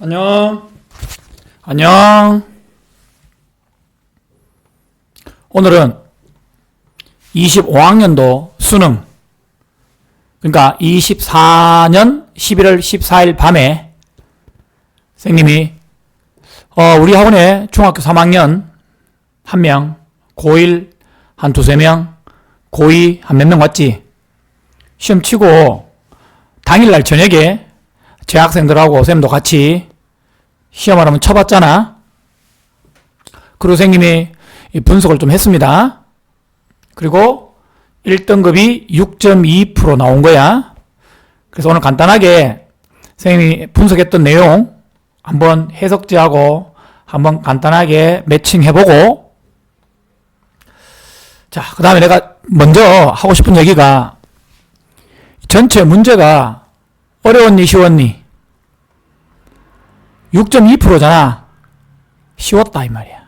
안녕. 안녕. 오늘은 25학년도 수능. 그러니까 24년 11월 14일 밤에 선생님이 어, 우리 학원에 중학교 3학년 한 명, 고1 한 두세 명, 고2 한 몇 명 왔지? 시험 치고 당일날 저녁에 제 학생들하고 쌤도 같이 한번 쳐봤잖아. 그리고 선생님이 이 분석을 좀 했습니다. 그리고 1등급이 6.2% 나온 거야. 그래서 오늘 간단하게 선생님이 분석했던 내용 한번 해석지하고 한번 간단하게 매칭해보고 자, 그 다음에 내가 먼저 하고 싶은 얘기가 전체 문제가 어려웠니 쉬웠니? 6.2%잖아. 쉬웠다 이 말이야.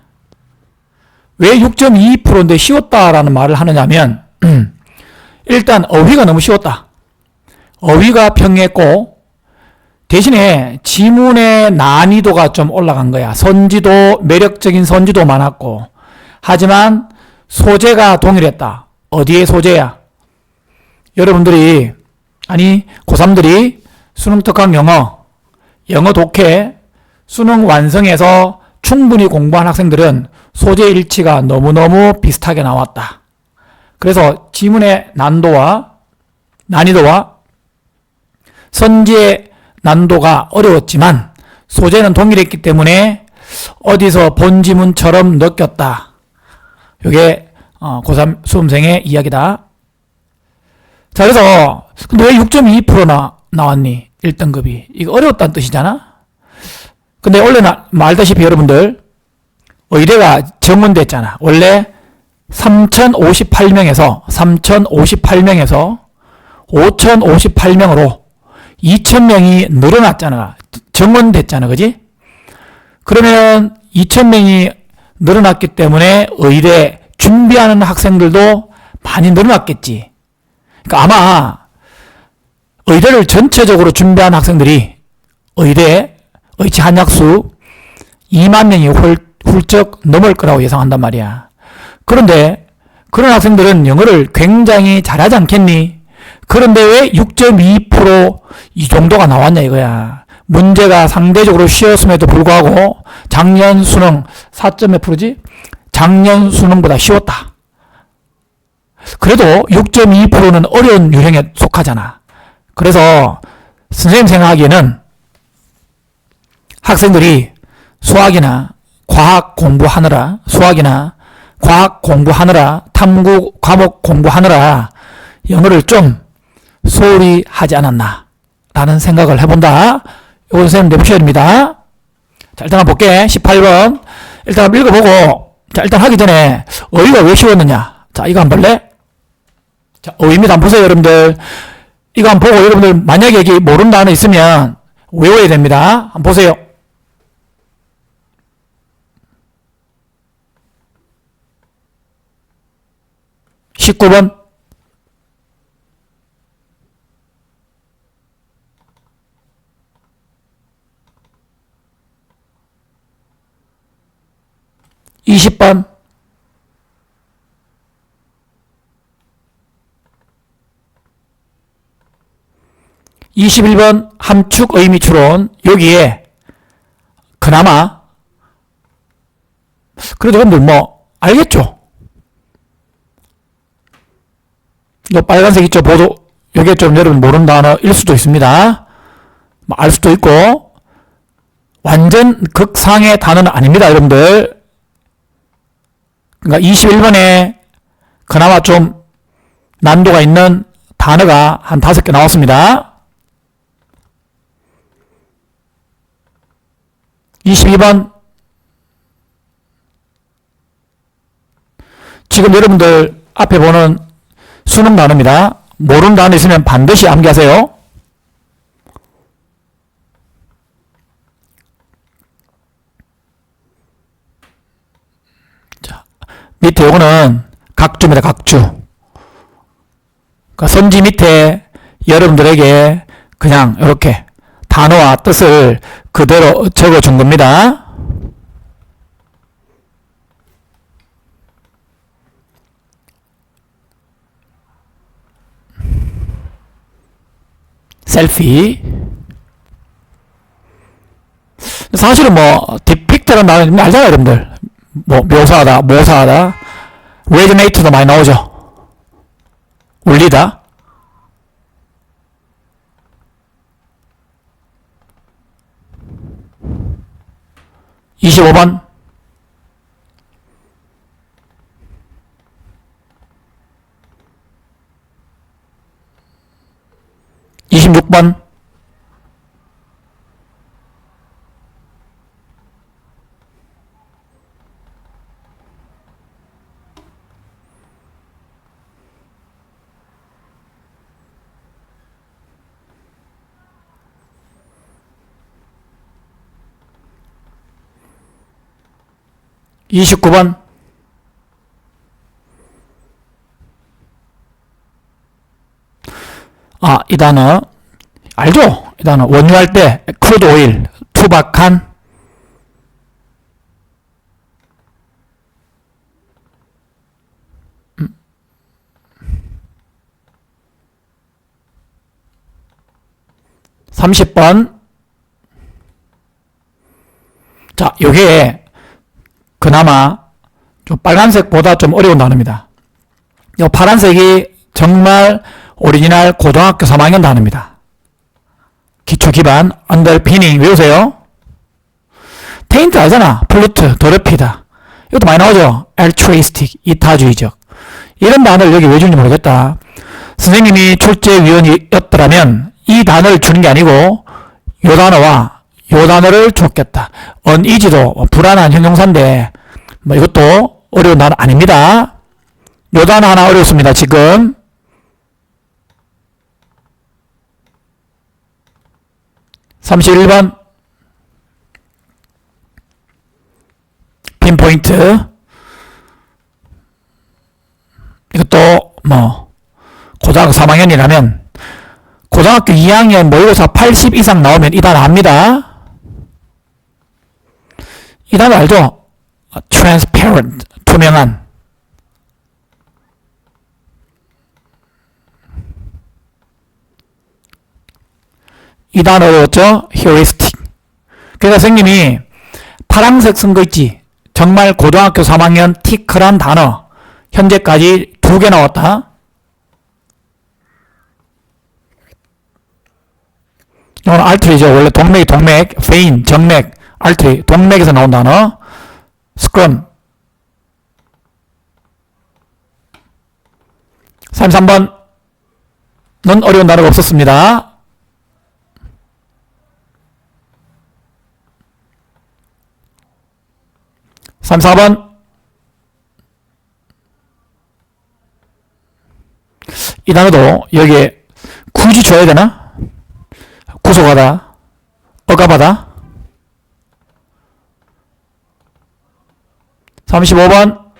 왜 6.2%인데 쉬웠다라는 말을 하느냐면 일단 어휘가 너무 쉬웠다. 어휘가 평했고 대신에 지문의 난이도가 좀 올라간 거야. 선지도 매력적인 선지도 많았고 하지만 소재가 동일했다. 어디의 소재야? 여러분들이 아니 고3들이 수능 특강 영어, 영어 독해, 수능 완성해서 충분히 공부한 학생들은 소재 일치가 너무너무 비슷하게 나왔다. 그래서 지문의 난도와 난이도와 선지의 난도가 어려웠지만 소재는 동일했기 때문에 어디서 본 지문처럼 느꼈다. 이게 어, 고3 수험생의 이야기다. 자, 그래서, 근데 왜 6.2%나 나왔니? 1등급이. 이거 어려웠다는 뜻이잖아? 근데 원래 나, 말다시피 여러분들, 의대가 정문됐잖아. 원래 3,058명에서, 3,058명에서 5,058명으로 2,000명이 늘어났잖아. 정문됐잖아. 그지? 그러면 2,000명이 늘어났기 때문에 의대 준비하는 학생들도 많이 늘어났겠지. 그러니까 아마 의대를 전체적으로 준비한 학생들이 의대 의치 한약수 2만 명이 훌, 훌쩍 넘을 거라고 예상한단 말이야. 그런데 그런 학생들은 영어를 굉장히 잘하지 않겠니? 그런데 왜 6.2%이 정도가 나왔냐 이거야. 문제가 상대적으로 쉬웠음에도 불구하고 작년 수능 4.몇 프로지? 작년 수능보다 쉬웠다. 그래도 6.2%는 어려운 유형에 속하잖아. 그래서 선생님 생각하기에는 학생들이 수학이나 과학 공부하느라, 수학이나 과학 공부하느라, 탐구 과목 공부하느라 영어를 좀 소홀히 하지 않았나. 라는 생각을 해본다. 이건 선생님 내부시입니다 자, 일단 한번 볼게. 18번. 일단 한번 읽어보고, 자, 일단 하기 전에 어휘가 왜 쉬웠느냐. 자, 이거 한번 볼래? 자, 어휘입니다. 한번 보세요, 여러분들. 이거 한번 보고 여러분들 만약에 여기 단어 있으면 외워야 됩니다. 한번 보세요. 십구 번 이십 번 21번 함축 의미 추론 여기에 그나마 그래도 여러분들 뭐 알겠죠? 이 빨간색 있죠? 보도 여기에 좀 여러분 모르는 단어일 수도 있습니다. 뭐알 수도 있고 완전 극상의 단어는 아닙니다, 여러분들. 그러니까 21번에 그나마 좀 난도가 있는 단어가 한 다섯 개 나왔습니다. 22번 지금 여러분들 앞에 보는 수능 단어입니다. 모르는 단어 있으면 반드시 암기하세요. 자, 밑에 요거는 각주입니다. 각주. 그러니까 선지 밑에 여러분들에게 그냥 이렇게 단어와 뜻을 그대로 적어준 겁니다. 셀피. 사실은 뭐, 디픽트라는 말은 알잖아요, 여러분들. 뭐, 묘사하다, 모사하다. 레즈네이트도 많이 나오죠. 울리다. 이십오 번 이십육 번. 이십구 번. 아, 이 단어 알죠? 이 단어 원유할 때 크루드 오일 투박한 음. 30번 자, 요게 그나마 좀 빨간색보다 좀 어려운 단어입니다. 요 파란색이 정말 오리지널 고등학교 3학년 단어입니다. 기초 기반, 언더피닝 외우세요. 테인트 알잖아. 플루트, 도르피다. 이것도 많이 나오죠. altruistic, 이타주의적. 이런 단어를 여기 왜 주는지 모르겠다. 선생님이 출제위원이었더라면 이 단어를 주는 게 아니고 요 단어와 요 단어를 줬겠다. uneasy도 불안한 형용사인데 뭐 이것도 어려운 단어 아닙니다. 요 단어 하나 어렵습니다. 지금 삼십일 번 핀포인트 이것도 뭐 고등학교 3학년이라면 고등학교 2학년 모의고사 80 이상 나오면 이 단어 압니다. 이 단어 알죠? transparent, 투명한. 이 단어 어려웠죠? heuristic. 그래서 선생님이 파란색 있지? 정말 고등학교 3학년 티클한 단어. 현재까지 두 개 나왔다. 이건 알트리죠. 원래 동맥이 동맥, vein, 정맥, 알트리, 동맥에서 나온 단어. 스크럼. 33번. 는 어려운 단어가 없었습니다. 삼사번 이 단어도 여기에 굳이 줘야 되나? 구속하다, 억압하다. 35번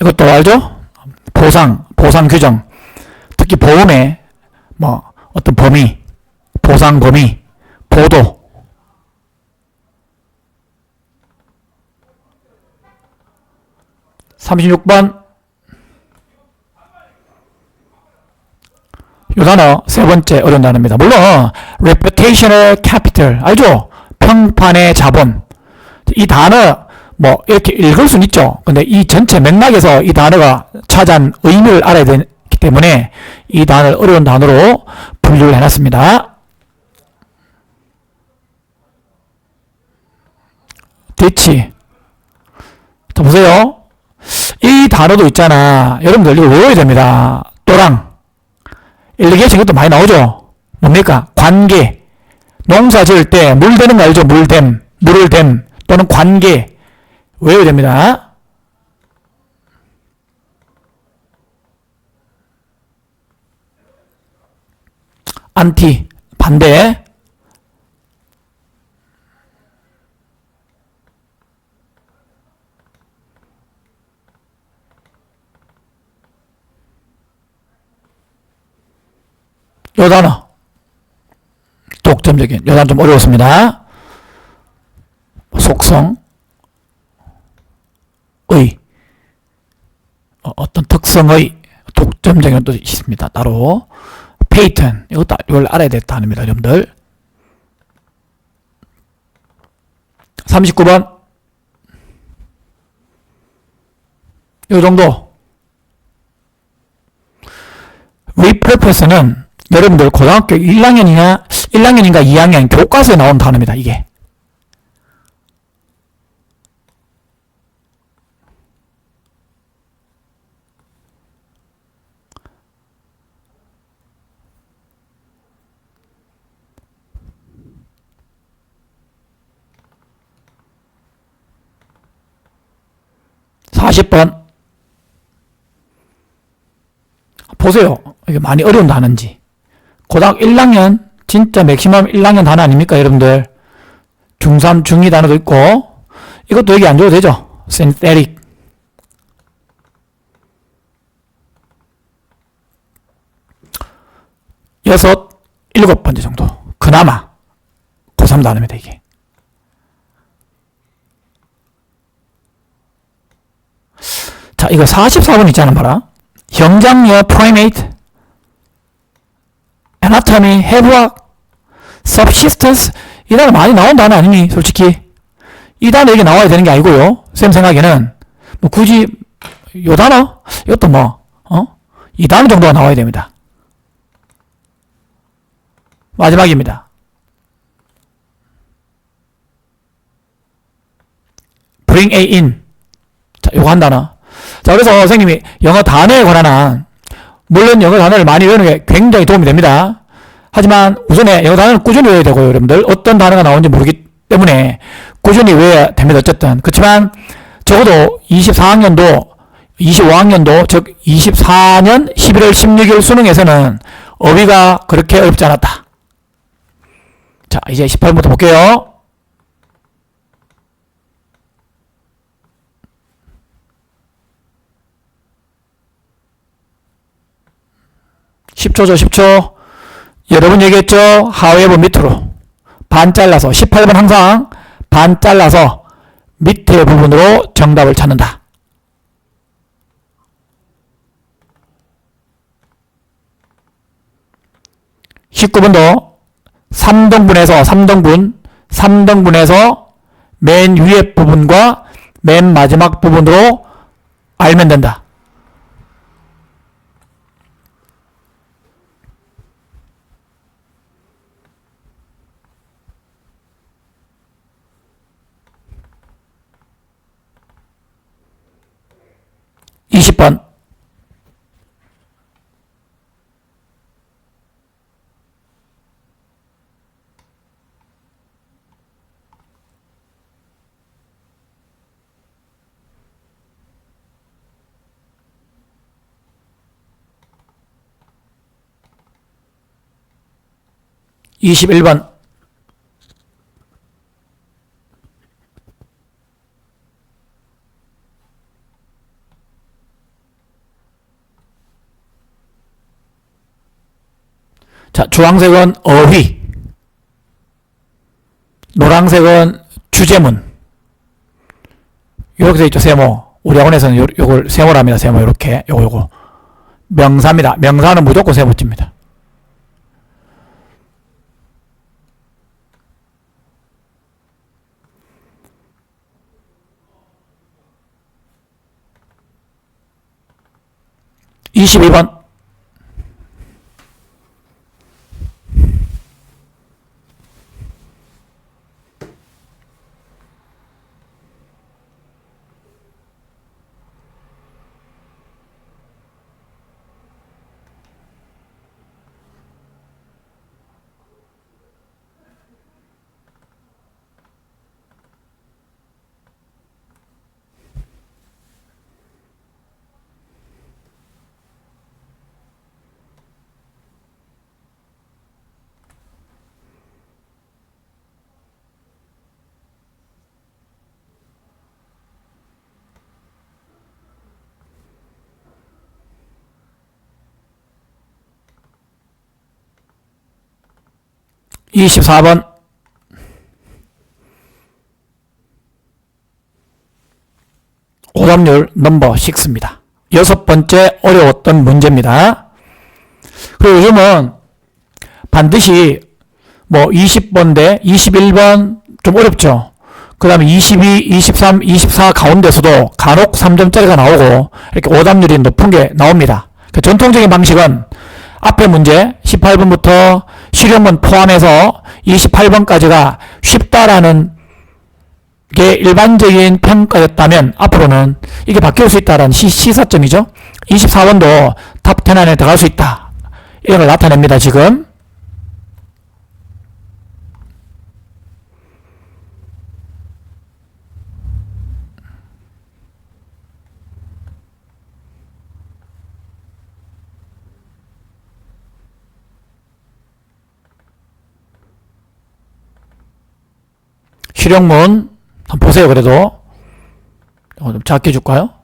이것도 알죠? 보상, 보상 규정. 특히 보험에 뭐 어떤 범위, 보상 범위, 보도. 삼십육 번요 단어 세 번째 어려운 단어입니다. 물론 reputational capital 알죠? 평판의 자본. 이 단어 뭐 이렇게 읽을 수는 있죠. 근데 이 전체 맥락에서 이 단어가 차지한 의미를 알아야 되기 때문에 이 단어를 어려운 단어로 분류를 해놨습니다. 대치. 자, 보세요. 이 단어도 있잖아. 여러분들 이거 외워야 됩니다. 또랑. 일리게이션 이것도 많이 나오죠. 뭡니까? 관계. 농사 지을 때 물 되는 거 알죠? 물댐, 물을 댐 또는 관계 외워야 됩니다. 안티 반대 요 단어. 독점적인. 요 단어 좀 어려웠습니다. 속성. 의. 어, 어떤 특성의 독점적인 뜻이 있습니다. 따로. 페이턴. 이것도, 이걸 알아야 될 단어입니다. 여러분들. 39번. 요 정도. repurpose는 여러분들 고등학교 1학년이냐 1학년인가 2학년 교과서에 나온 단어입니다. 이게. 사십 번 보세요. 이게 많이 어려운 단어인지. 고등학교 1학년, 진짜 맥시멈 1학년 단어 아닙니까, 여러분들? 중3, 중2 단어도 있고, 이것도 여기 안 줘도 되죠? synthetic. 여섯, 일곱 번째 정도. 그나마 고3 단어입니다, 이게. 자, 이거 44번 있잖아, 봐라. 형장여 primate, anatomy, 해부학, subsistence 이 단어 많이 나온 단어 아니니 솔직히 이 단어 여기 나와야 되는 게 아니고요. 쌤 생각에는 뭐 굳이 요 단어? 이것도 뭐 어? 이 단어 정도가 나와야 됩니다. 마지막입니다. Bring a in. 자 요거 한 단어. 자 그래서 선생님이 영어 단어에 관한 물론 영어 단어를 많이 외우는 게 굉장히 도움이 됩니다 하지만 우선에 영어 단어를 꾸준히 외워야 되고요, 여러분들. 어떤 단어가 나오는지 모르기 때문에 꾸준히 외워야 됩니다, 어쨌든. 그렇지만 적어도 24학년도, 25학년도, 즉 24년 11월 16일 수능에서는 어휘가 그렇게 어렵지 않았다. 자, 이제 18번부터 볼게요. (10초죠) (10초) 여러분 얘기했죠? 하웨버 밑으로 반 잘라서 18번 항상 반 잘라서 밑에 부분으로 정답을 찾는다. (19번도) 3등분해서 3등분 3등분해서 맨 위에 부분과 맨 마지막 부분으로 알면 된다. 20번 21번 '자, 주황색은 어휘, 노란색은 주제문. 이렇게 돼 있죠, 세모. 우리 학원에서는 요, 요걸 세모랍니다, 세모. 이렇게 요거 요거 명사입니다. 명사는 무조건 세모입니다. (22번) 24번 오답률 넘버 6입니다. 여섯 번째 어려웠던 문제입니다. 그리고 요즘은 반드시 뭐 20번 대 21번 좀 어렵죠. 그 다음에 22, 23, 24 가운데서도 간혹 3점짜리가 나오고 이렇게 오답률이 높은 게 나옵니다. 그 전통적인 방식은 앞에 문제 18번부터 실용문 포함해서 28번까지가 쉽다라는 게 일반적인 평가였다면 앞으로는 이게 바뀔 수 있다라는 시, 시사점이죠. 24번도 탑10 안에 들어갈 수 있다. 이걸 나타냅니다, 지금. 실용문 한번 보세요 그래도. 어, 좀 작게 줄까요?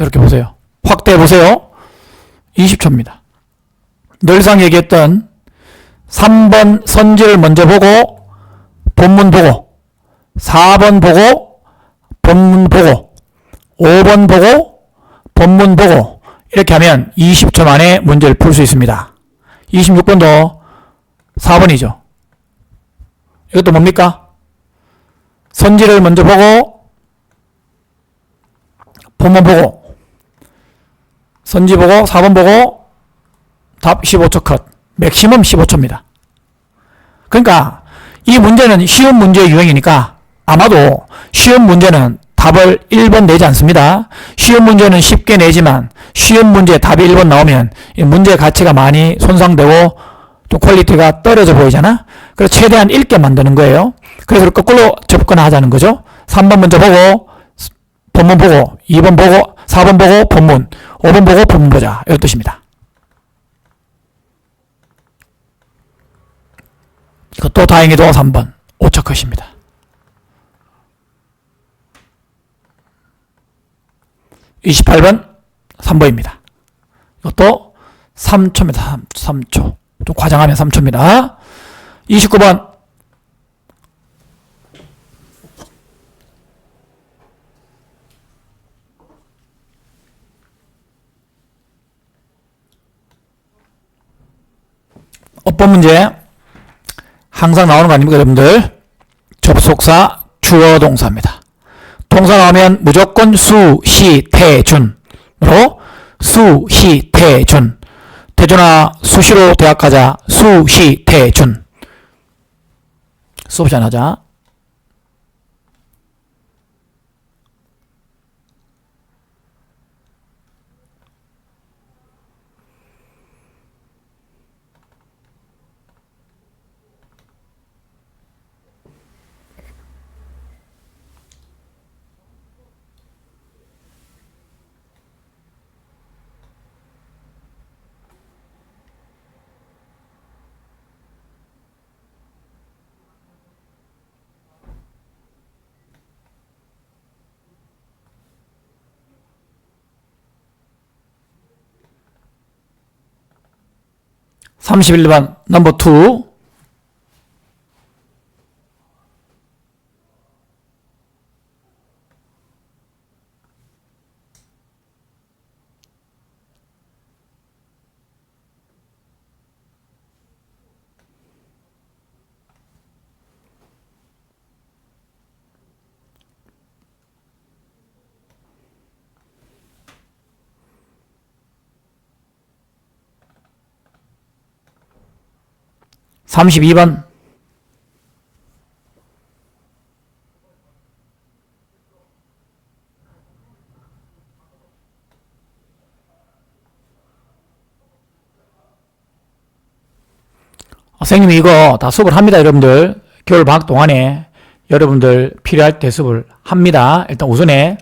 이렇게 보세요. 확대해 보세요. 20초입니다. 늘상 얘기했던 3번 선지를 먼저 보고 본문 보고 4번 보고 본문 보고 5번 보고 본문 보고 이렇게 하면 20초 만에 문제를 풀 수 있습니다. 26번도 4번이죠. 이것도 뭡니까? 선지를 먼저 보고 본문 보고 선지 보고 4번 보고 답 15초 컷 맥시멈 15초입니다. 그러니까 이 문제는 쉬운 문제 유형이니까 아마도 쉬운 문제는 답을 1번 내지 않습니다. 쉬운 문제는 쉽게 내지만 쉬운 문제 답이 1번 나오면 이 문제 가치가 많이 손상되고 또 퀄리티가 떨어져 보이잖아. 그래서 최대한 읽게 만드는 거예요. 그래서 거꾸로 접근하자는 거죠. 3번 먼저 보고 본문 보고 2번 보고 4번 보고 본문 5번 보고 본문 보자 이런 뜻입니다. 이것도 다행히도 3번 5초 컷입니다. (28번) 3번입니다. 이것도 3초입니다. 3, 초 좀 과장하면 3초입니다. 29번 어법 문제? 항상 나오는 거 아닙니까 여러분들? 접속사 주어 동사입니다. 동사 나오면 무조건 수, 시, 태, 준으로 수, 시, 태, 준. 대준아 수시로 대학 가자. 수, 시, 태, 준. 수업 시작하자 31번 넘버 2 32번. 아, 선생님이 이거 다 수업을 합니다 여러분들. 겨울 방학 동안에 여러분들 필요할 때 수업을 합니다. 일단 우선에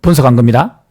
분석한 겁니다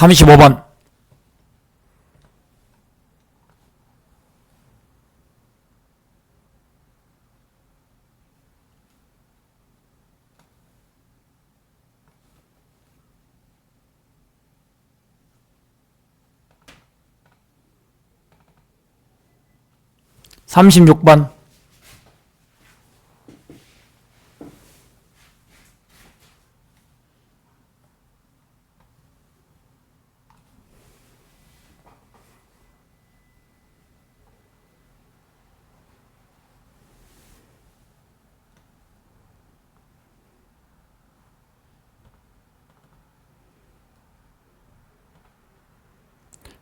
35번. 삼십육 번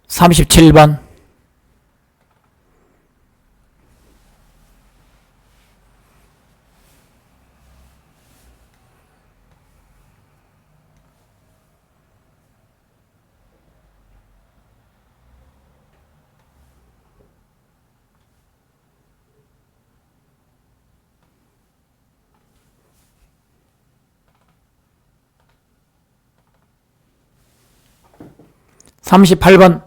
삼십칠 번. 삼십팔 번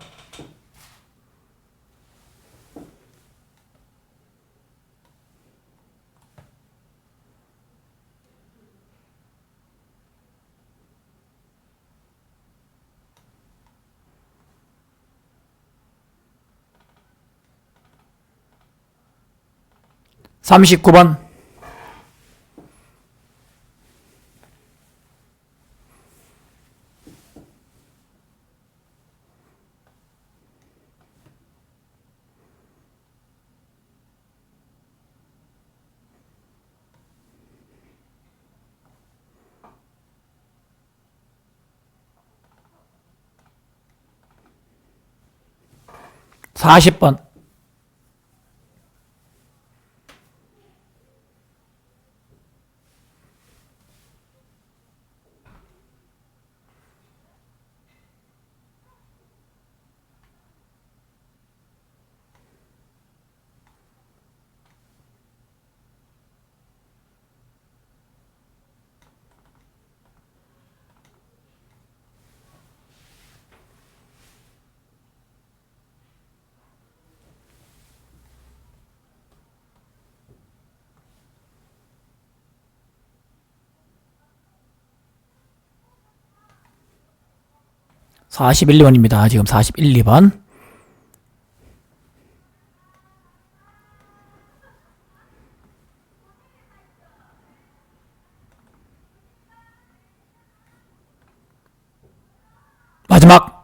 삼십구 번. 사십 번 사십일 번입니다. 지금 사십일, 이번 마지막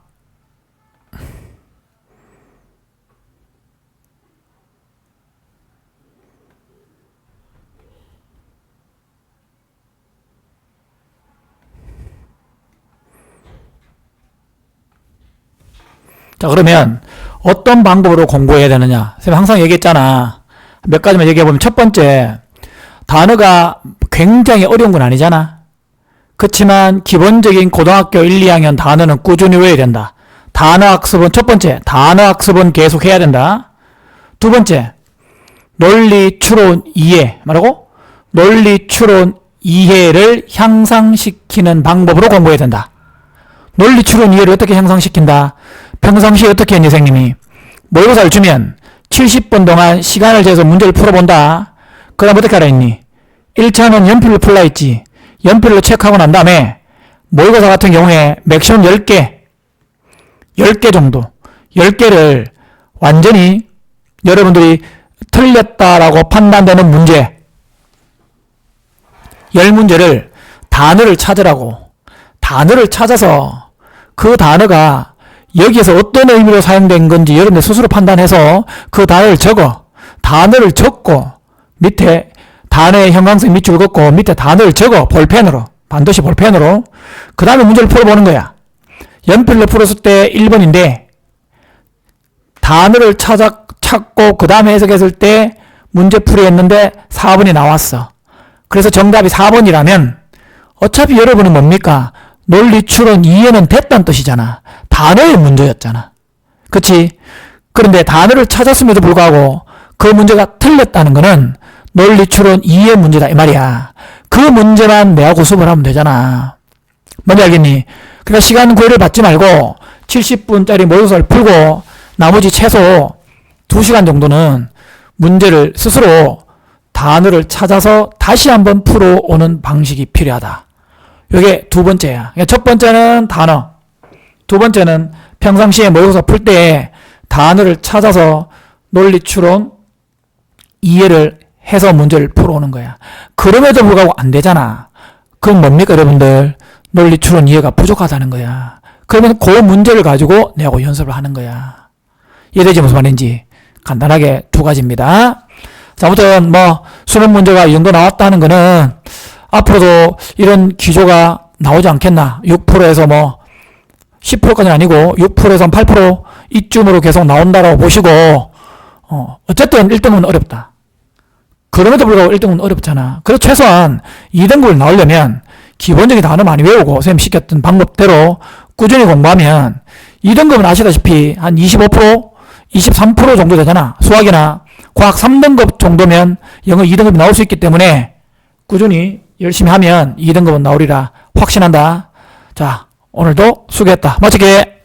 자 그러면 어떤 방법으로 공부해야 되느냐? 선생님 항상 얘기했잖아. 몇 가지만 얘기해보면 첫 번째 단어가 굉장히 어려운 건 아니잖아. 그렇지만 기본적인 고등학교 1, 2학년 단어는 꾸준히 외워야 된다. 단어 학습은 첫 번째 단어 학습은 계속 해야 된다. 두 번째 논리 추론 이해 말하고? 논리 추론 이해를 향상시키는 방법으로 공부해야 된다 논리 추론 이해를 어떻게 향상시킨다 평상시에 어떻게 했니, 선생님이? 모의고사를 주면 70분 동안 시간을 재서 문제를 풀어본다. 그 다음 어떻게 하라 했니? 1차는 연필로 풀라 했지. 연필로 체크하고 난 다음에 모의고사 같은 경우에 맥시멈 10개, 10개 정도, 10개를 완전히 여러분들이 틀렸다라고 판단되는 문제, 10문제를 단어를 찾으라고. 단어를 찾아서 그 단어가 여기에서 어떤 의미로 사용된 건지 여러분들 스스로 판단해서 그 단어를 적어. 단어를 적고 밑에 단어의 형광색 밑줄을 긋고 밑에 단어를 적어 볼펜으로 반드시 볼펜으로 그 다음에 문제를 풀어보는 거야. 연필로 풀었을 때 1번인데 단어를 찾아, 찾고 그 다음에 해석했을 때 문제풀이 했는데 4번이 나왔어. 그래서 정답이 4번이라면 어차피 여러분은 뭡니까? 논리 추론 이해는 됐다는 뜻이잖아. 단어의 문제였잖아. 그치? 그런데 단어를 찾았음에도 불구하고 그 문제가 틀렸다는 거는 논리 추론 이해 문제다 이 말이야. 그 문제만 내가 고습을 하면 되잖아. 뭔지 알겠니? 그러니까 시간 구애를 받지 말고 70분짜리 모의고사를 풀고 나머지 최소 2시간 정도는 문제를 스스로 단어를 찾아서 다시 한번 풀어오는 방식이 필요하다. 이게 두 번째야. 그러니까 첫 번째는 단어. 두 번째는 평상시에 모의고사 풀 때 단어를 찾아서 논리 추론, 이해를 해서 문제를 풀어오는 거야. 그럼에도 불구하고 안 되잖아. 그건 뭡니까, 여러분들? 논리 추론 이해가 부족하다는 거야. 그러면 그 문제를 가지고 내하고 연습을 하는 거야. 이해되지 무슨 말인지 간단하게 두 가지입니다. 자, 아무튼 뭐 수능 문제가 이 정도 나왔다는 거는 앞으로도 이런 기조가 나오지 않겠나. 6%에서 뭐 10%까지는 아니고 6%에서 8% 이쯤으로 계속 나온다라고 보시고 어, 어쨌든 1등은 어렵다. 그럼에도 불구하고 1등은 어렵잖아. 그래서 최소한 2등급을 나오려면 기본적인 단어 많이 외우고 선생님 시켰던 방법대로 꾸준히 공부하면 2등급은 아시다시피 한 25%, 23% 정도 되잖아. 수학이나 과학 3등급 정도면 영어 2등급이 나올 수 있기 때문에 꾸준히 열심히 하면 2등급은 나오리라 확신한다. 자, 오늘도 수고했다. 마치게.